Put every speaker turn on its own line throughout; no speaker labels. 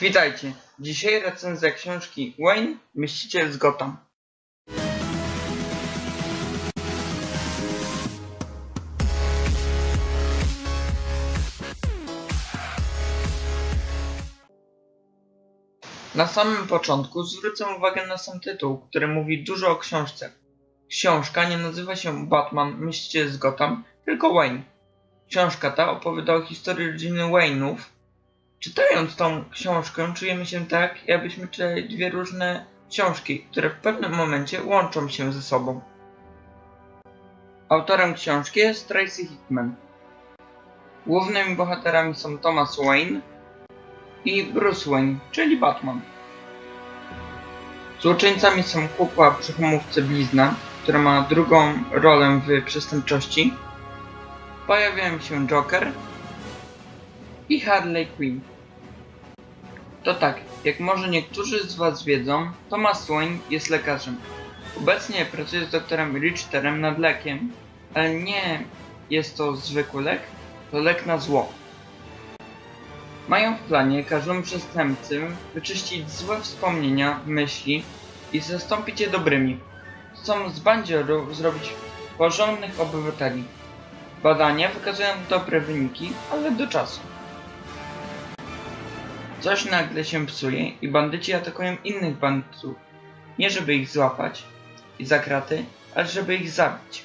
Witajcie. Dzisiaj recenzja książki Wayne, Myśliciel z Gotham. Na samym początku zwrócę uwagę na sam tytuł, który mówi dużo o książce. Książka nie nazywa się Batman, Myśliciel z Gotham, tylko Wayne. Książka ta opowiada o historii rodziny Wayne'ów, Czytając tą książkę czujemy się tak, jakbyśmy czytali dwie różne książki, które w pewnym momencie łączą się ze sobą. Autorem książki jest Tracy Hickman. Głównymi bohaterami są Thomas Wayne i Bruce Wayne, czyli Batman. Złoczyńcami są kukła przy Blizna, która ma drugą rolę w przestępczości. Pojawiają się Joker, i Harley Quinn. To tak, jak może niektórzy z Was wiedzą, Thomas Wayne jest lekarzem. Obecnie pracuje z doktorem Richterem nad lekiem, ale nie jest to zwykły lek, to lek na zło. Mają w planie każdemu przestępcy wyczyścić złe wspomnienia, myśli i zastąpić je dobrymi. Chcą z bandziorów zrobić porządnych obywateli. Badania wykazują dobre wyniki, ale do czasu. Coś nagle się psuje i bandyci atakują innych bandytów. Nie żeby ich złapać i za kraty, ale żeby ich zabić.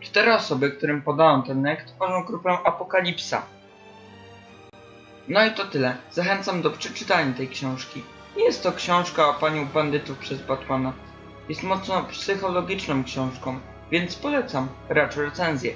Cztery osoby, którym podano ten lek, tworzą grupę Apokalipsa. No i to tyle. Zachęcam do przeczytania tej książki. Nie jest to książka o paniu bandytów przez Batmana. Jest mocno psychologiczną książką, więc polecam raczej recenzję.